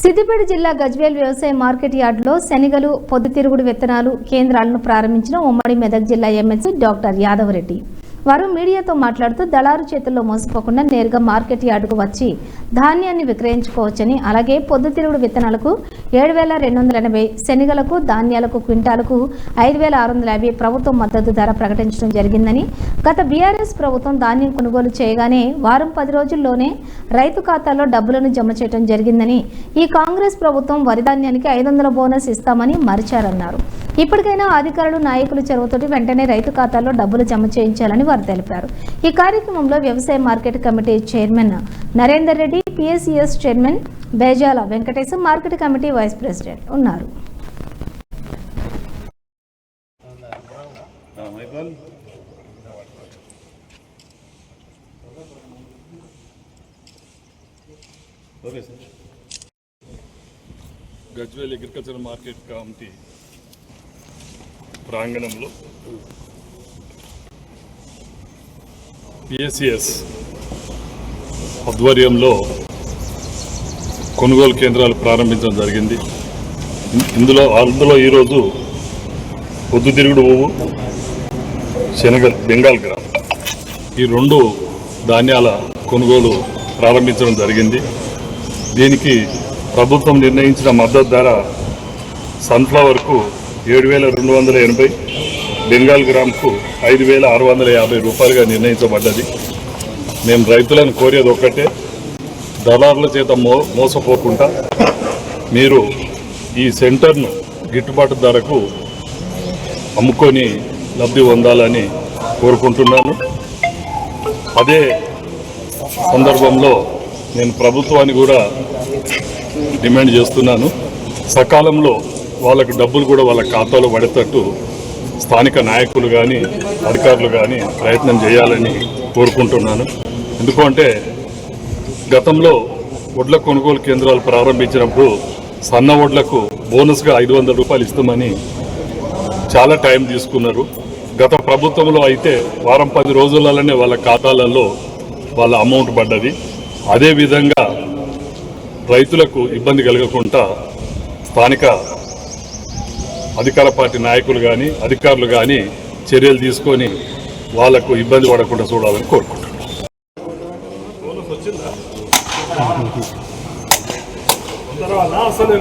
సిద్దిపేట జిల్లా గజ్వేల్ వ్యవసాయ మార్కెట్ యార్డులో శనిగలు పొద్దుతిరుగుడు విత్తనాలు కేంద్రాలను ప్రారంభించిన ఉమ్మడి మెదక్ జిల్లా ఎమ్మెల్సీ డాక్టర్ యాదవరెడ్డి వారు మీడియాతో మాట్లాడుతూ దళారు చేతుల్లో మోసపోకుండా నేరుగా మార్కెట్ యార్డుకు వచ్చి ధాన్యాన్ని విక్రయించుకోవచ్చని అలాగే పొద్దుతిరుగుడు విత్తనాలకు ఏడు వేల రెండు వందల ఎనభై శనిగలకు ధాన్యాలకు క్వింటాలకు ఐదు వేల ఆరు వందల యాభై ప్రభుత్వం మద్దతు ధర ప్రకటించడం జరిగిందని గత బీఆర్ఎస్ ప్రభుత్వం ధాన్యం కొనుగోలు చేయగానే వారం పది రోజుల్లోనే రైతు ఖాతాలో డబ్బులను జమ చేయడం జరిగిందని ఈ కాంగ్రెస్ ప్రభుత్వం వరి ధాన్యానికి ఐదు వందల బోనస్ ఇస్తామని మరిచారన్నారు. ఇప్పటికైనా అధికారులు నాయకులు చెరువుతోటి వెంటనే రైతు ఖాతాల్లో డబ్బులు జమ చేయించాలని వారు తెలిపారు. ఈ కార్యక్రమంలో వ్యవసాయ market committee chairman Narender Reddy PSCS chairman Bejala Venkatesham market committee vice president ఉన్నారు. గజ్వేల్ అగ్రికల్చర్ మార్కెట్ కమిటీ ప్రాంగణంలో. పిఎస్సిఎస్ ఆధ్వర్యంలో కొనుగోలు కేంద్రాలు ప్రారంభించడం జరిగింది. ఇందులో అందులో ఈరోజు పొద్దుతిరుగుడు పువ్వు శనగ బెంగాల్ గ్రామ్. ఈ రెండు ధాన్యాల కొనుగోలు ప్రారంభించడం జరిగింది. దీనికి ప్రభుత్వం నిర్ణయించిన మద్దతు ధర సన్ఫ్లవర్కు ఏడు వేల రెండు వందల ఎనభై బెంగాల్ గ్రామ్కు ఐదు వేల ఆరు వందల యాభై రూపాయలుగా నిర్ణయించబడ్డది. మేము రైతులను కోరేది ఒక్కటే దళారుల చేత మో మోసపోకుండా మీరు ఈ సెంటర్ను గిట్టుబాటు ధరకు అమ్ముకొని లబ్ధి పొందాలని కోరుకుంటున్నాను. అదే సందర్భంలో నేను ప్రభుత్వాన్ని కూడా డిమాండ్ చేస్తున్నాను. సకాలంలో వాళ్ళకు డబ్బులు కూడా వాళ్ళ ఖాతాలో పడేటట్టు స్థానిక నాయకులు కానీ అధికారులు కానీ ప్రయత్నం చేయాలని కోరుకుంటున్నాను. ఎందుకంటే గతంలో వడ్ల కొనుగోలు కేంద్రాలు ప్రారంభించినప్పుడు సన్న వడ్లకు బోనస్గా ఐదు వందల రూపాయలు ఇస్తామని చాలా టైం తీసుకున్నారు. గత ప్రభుత్వంలో అయితే వారం పది రోజులలోనే వాళ్ళ ఖాతాలలో వాళ్ళ అమౌంట్ పడ్డది. అదేవిధంగా రైతులకు ఇబ్బంది కలగకుండా స్థానిక అధికార పార్టీ నాయకులు కానీ అధికారులు కానీ చర్యలు తీసుకొని వాళ్ళకు ఇబ్బంది పడకుండా చూడాలని కోరుకుంటున్నాను అసలు